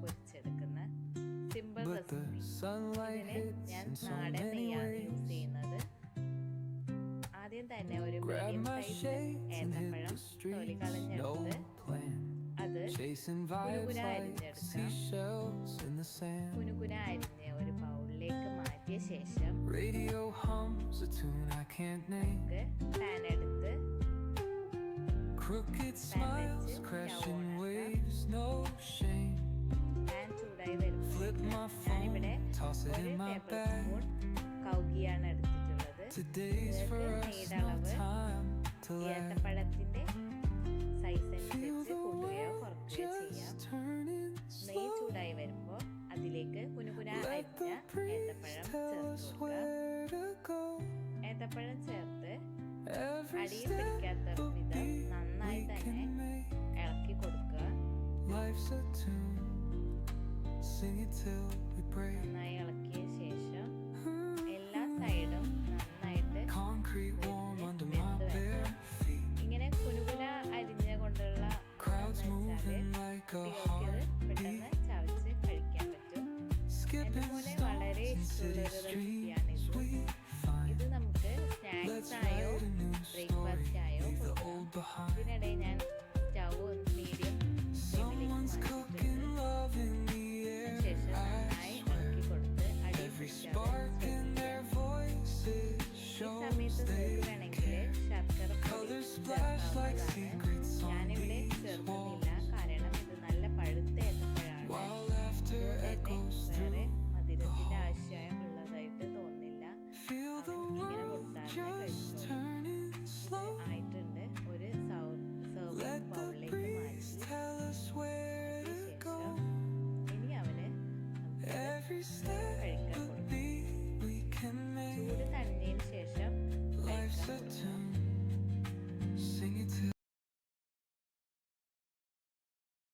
പൊരിച്ചെടുക്കുന്ന simple But the recipe ഞാൻ നാടൻ നെയ്യാണ് യൂസ്. ചെയ്യുന്നത് ആദ്യം തന്നെ ഒരു മീഡിയം സൈസ് ഏത്തപ്പഴം തൊലി. കളഞ്ഞെടുത്ത്. അത് Chasing vibes കുനുകുന like അരിഞ്ഞെടുക്കാം. seashells in the sand. കുനുകുന അരിഞ്ഞ് ഒരു ബൗളിലേക്ക് മാറ്റിയ ശേഷം പാൻ എടുത്ത് Crooked smiles, crashing പാൻ ചൂടായി വരുമ്പോൾ my ഞാനിവിടെ ഒരു ടേബിൾ. സ്പൂൺ കൗകിയാണ് എടുത്തിട്ടുള്ളത് lag. ഏത്തപ്പഴത്തിന്റെ സൈസ് അനുസരിച്ച് കൂട്ടുകയോ കുറയ്ക്കുകയോ ചെയ്യാം നെയ്യ്. ചൂടായി വരുമ്പോൾ അതിലേക്ക് കുനുകുന Let അരിഞ്ഞ ഏത്തപ്പഴം ചേർത്ത് കൊടുക്കുക where to go. ഏത്തപ്പഴം ചേർത്ത് Every അടിയിൽ step നന്നായി ഇളക്കിയ ശേഷം എല്ലാ സൈഡും നന്നായിട്ട് Concrete warm under my bare feet. ഇങ്ങനെ കുനുകുന അരിഞ്ഞ കൊണ്ടുള്ള പെട്ടെന്ന്. ചവച്ച് കഴിക്കാൻ പറ്റും stones വളരെ streets റെസിപ്പിയാണിത്. ഇത് നമുക്ക് സ്നാക്സ് ആയോ ബ്രേക്ക്ഫാസ്റ്റ്. ആയോ. ഇതിനിടെ ഞാൻ സമയത്ത് care. ശർക്കര പൊടി ചേർക്കാവുന്നതാണ് ഞാനിവിടെ ചേർക്കുന്നില്ല. കാരണം ഇത് നല്ല പഴുത്ത അതുകൊണ്ട് വേറെ through മധുരത്തിന്റെ ആവശ്യമുള്ളതായിട്ട് തോന്നില്ല ഇങ്ങനെ turning slow. ആയിട്ടുണ്ട്. ഒരു സെർവിംഗ് ബൗളിലേക്ക് മാറ്റി. ഇനി അവന് Every step